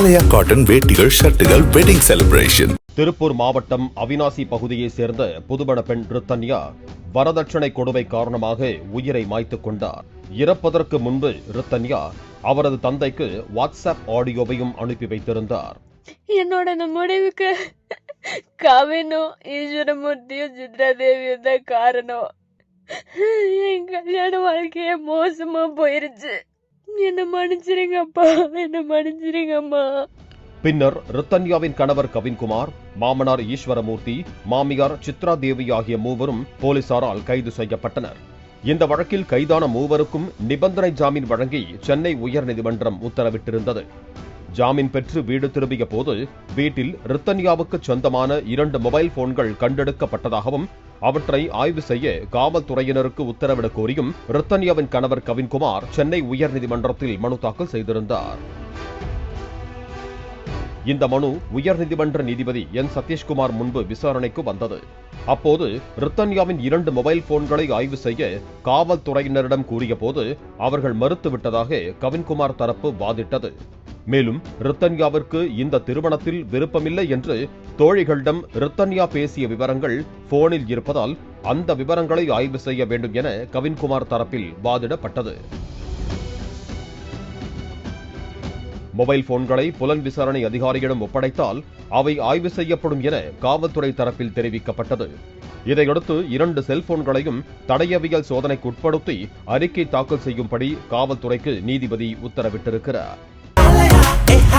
ஆலயா cotton வேட்டிகள் ஷர்ட்டுகள் wedding celebration Tiruppur மாவட்டம் அவினாசி பகுதியைச் சேர்ந்த புதுமண பெண் ரித்தன்யா வரதட்சணை கொடுமை காரணமாக உயிரை மாய்த்துக் கொண்டார். இறப்பதற்கு முன்பு ரித்தன்யா அவரது தந்தைக்கு வாட்ஸ்அப் ஆடியோவையும் அனுப்பி வைத்திருந்தார். என்னோட முடிவுக்கு கவினும் ஈஸ்வரமூர்த்தியும் சித்ராதேவியும் தான் காரணம். என் கல்யாண வாழ்க்கையே மோசமா போயிருச்சு. என்ன மன்னிச்சிருங்கப்பா என்ன மன்னிச்சிருங்கம்மா பின்னர் ரத்தன்யாவின் கணவர் கவின்குமார் மாமனார் ஈஸ்வரமூர்த்தி மாமியார் சித்ரா தேவி ஆகிய மூவரும் போலீசாரால் கைது செய்யப்பட்டனர். இந்த வழக்கில் கைதான மூவருக்கும் நிபந்தனை ஜாமீன் வழங்கி சென்னை உயர்நீதிமன்றம் உத்தரவிட்டிருந்தது. ஜாமீன் பெற்று வீடு திரும்பிய போது வீட்டில் ரித்தன்யாவுக்கு சொந்தமான இரண்டு மொபைல் போன்கள் கண்டெடுக்கப்பட்டதாகவும் அவற்றை ஆய்வு செய்ய காவல்துறையினருக்கு உத்தரவிட கோரியும் ரத்தன்யாவின் கணவர் கவின்குமார் சென்னை உயர்நீதிமன்றத்தில் மனு தாக்கல் செய்திருந்தார். இந்த மனு உயர்நீதிமன்ற நீதிபதி என். சதீஷ்குமார் முன்பு விசாரணைக்கு வந்தது. அப்போது ரித்தன்யாவின் இரண்டு மொபைல் போன்களை ஆய்வு செய்ய காவல்துறையினரிடம் கூறியபோது அவர்கள் மறுத்துவிட்டதாக கவின்குமார் தரப்பு வாதிட்டது. மேலும் ரித்தன்யாவிற்கு இந்த திருமணத்தில் விருப்பமில்லை என்று தோழிகளிடம் ரித்தன்யா பேசிய விவரங்கள் போனில் இருப்பதால் அந்த விவரங்களை ஆய்வு செய்ய வேண்டும் என கவின்குமார் தரப்பில் வாதிடப்பட்டது. மொபைல் போன்களை புலன் விசாரணை அதிகாரியிடம் ஒப்படைத்தால் அவை ஆய்வு செய்யப்படும் என காவல்துறை தரப்பில் தெரிவிக்கப்பட்டது. இதையடுத்து இரண்டு செல்போன்களையும் தடையவியல் சோதனைக்கு உட்படுத்தி அறிக்கை தாக்கல் செய்யும்படி காவல்துறைக்கு நீதிபதி உத்தரவிட்டிருக்கிறார்.